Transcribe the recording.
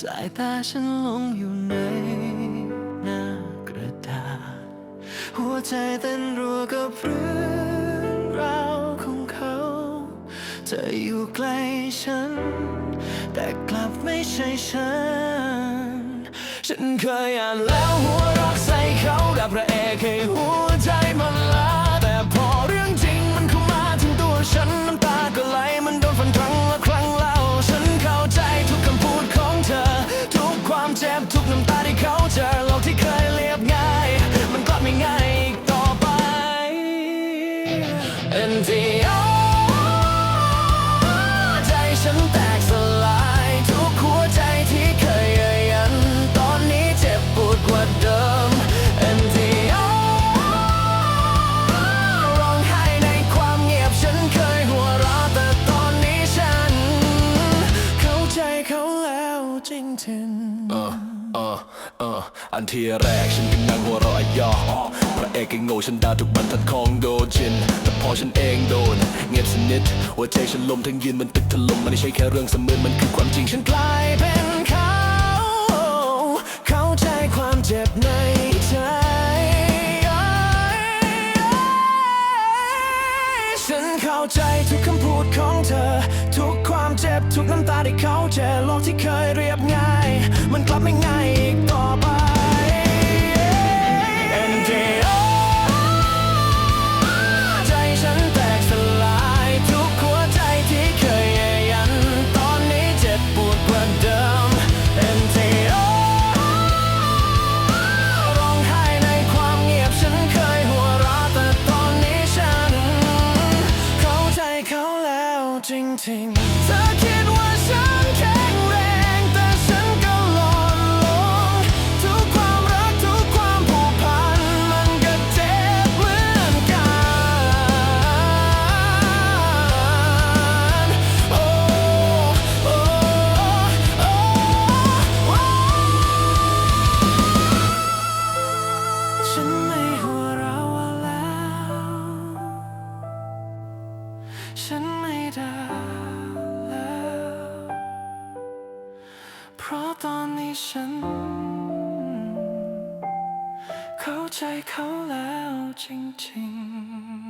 สายตาฉันลงอยู่ในหน้ากระดาษ หัวใจเต้นรัวกับเรื่องราวของเขา เธออยู่ใกล้ฉัน แต่กลับไม่ใช่ฉัน ฉันเคยอ่านแล้วหัว เจ็บทุกน้ำตาที่เขาเจอโลกที่เคยเรียบง่าย มันกลับไม่ง่ายอีกต่อไป NTO ใจริงๆเออเออเอออันที่แรกฉันก็นั่งหัวเราะอะยอพระเอกไอ้โง่ฉันด่าทุกบรรทัดของโดจิน แต่พอฉันเองโดน เงียบสนิทหัวใจฉันลมทั้งยืนมันตึกถล่มมันไม่ใช่แค่เรื่องเสมือนมันคือความจริงฉันกลายเป็นเขา เข้าใจความเจ็บในใจฉันเข้าใจทุกคำพูดของเธอ ทุกความเจ็บทุกน้ำตาที่เขาเจอ ที่เคยเรียบง่าย มันกลับไม่ง่ายอีกต่อไป NJO ใจฉันแตกสลายทุกหัวใจที่เคยเยือกยัน ตอนนี้เจ็บปวดกว่าเดิม NTO ร้องไห้ในความเงียบฉันเคยหัวเราะแต่ตอนนี้ฉัน เข้าใจเขาแล้วจริงๆ เพราะตอนนี้ฉันเข้าใจเขาแล้วจริงๆ